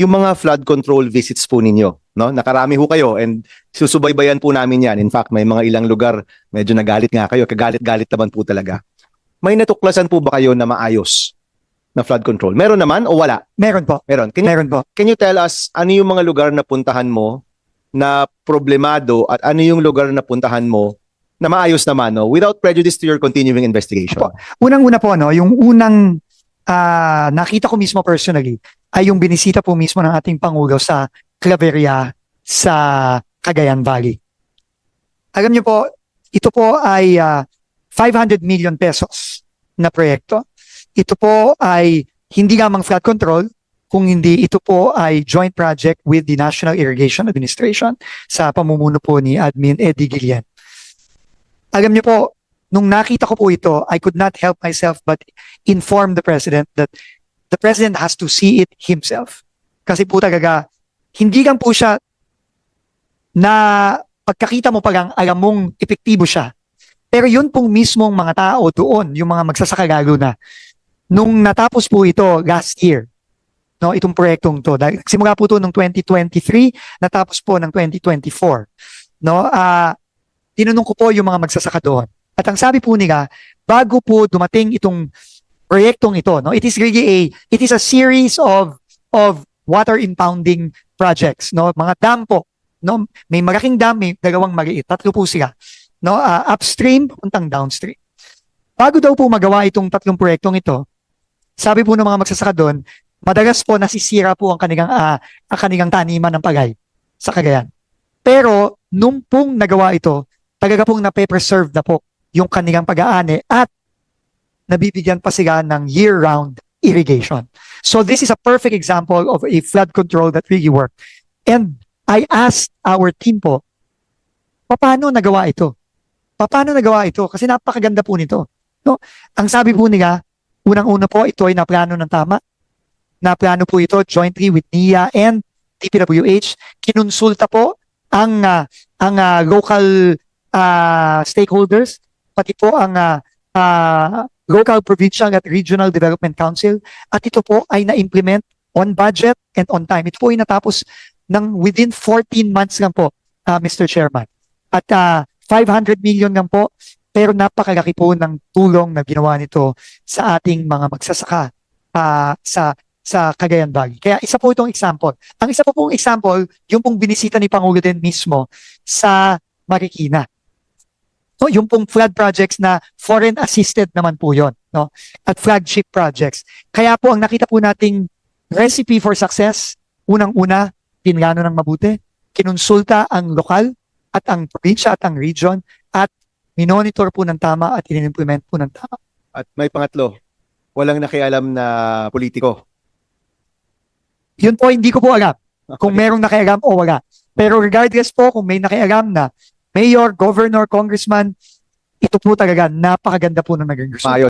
yung mga flood control visits po ninyo. No? Nakarami ho kayo and susubaybayan po namin yan. In fact, may mga ilang lugar medyo nagalit nga kayo. Kagalit-galit naman po talaga. May natuklasan po ba kayo na maayos na flood control? Meron naman o wala? Meron po. Meron. Can you, Meron po. can you tell us ano yung mga lugar na puntahan mo na problemado at ano yung lugar na puntahan mo na maayos naman no? without prejudice to your continuing investigation? Unang-una po, no, yung unang ah, nakita ko mismo personally ay yung binisita po mismo ng ating Pangulo sa Claveria sa Cagayan Valley. Alam niyo po, ito po ay ah, 500 million pesos na proyekto. Ito po ay hindi lamang flood control, kung hindi ito po ay joint project with the National Irrigation Administration sa pamumuno po ni Admin Eddie Guillen. Alam niyo po, nung nakita ko po ito, I could not help myself but inform the President that the President has to see it himself. Kasi po talaga, hindi lang po siya na pagkakita mo pa lang, alam mong epektibo siya. Pero yun pong mismong mga tao doon, yung mga magsasaka lalo na, nung natapos po ito last year, no, itong proyektong to, dahil simula po to ng 2023, natapos po ng 2024. No, ah tinanong ko po yung mga magsasaka doon. At ang sabi po nila, bago po dumating itong proyektong ito, no, it is really a it is a series of of water impounding projects, no, mga dam po, no, may malaking dam, may dalawang maliit, tatlo po sila, no, ah, upstream puntang downstream. Bago daw po magawa itong tatlong proyektong ito, sabi po ng mga magsasaka doon, madalas po nasisira po ang kanilang ah, ang kanilang taniman ng pagay sa Cagayan. Pero nung pong nagawa ito, talaga pong nape-preserve na po yung kanilang pag-aani at nabibigyan pa sila ng year-round irrigation. So this is a perfect example of a flood control that really worked. And I asked our team po, paano nagawa ito? Paano nagawa ito? Kasi napakaganda po nito. No? Ang sabi po nila, unang-una po, ito ay naplano ng tama. Naplano po ito jointly with NIA and DPWH. Kinonsulta po ang ah, ang ah, local ah, stakeholders, pati po ang ah, ah, local, provincial at regional development council at ito po ay na-implement on budget and on time. Ito po ay natapos ng within 14 months lang po, ah, Mr. Chairman. At ah, 500 million lang po, pero napakalaki po ng tulong na ginawa nito sa ating mga magsasaka ah, sa sa Cagayan Valley. Kaya isa po itong example. Ang isa po pong example, yung pong binisita ni Pangulo din mismo sa Marikina. No, yung pong flood projects na foreign assisted naman po yon, no? At flagship projects. Kaya po ang nakita po nating recipe for success, unang-una, pinlano ng mabuti, kinonsulta ang lokal at ang probinsya at ang region at minonitor po ng tama at in-implement po ng tama. At may pangatlo, walang nakialam na politiko. Yun po hindi ko po alam kung merong nakialam o wala. Pero regardless po kung may nakialam na mayor, governor, congressman, ito po talaga napakaganda po ng naging result. Maayos.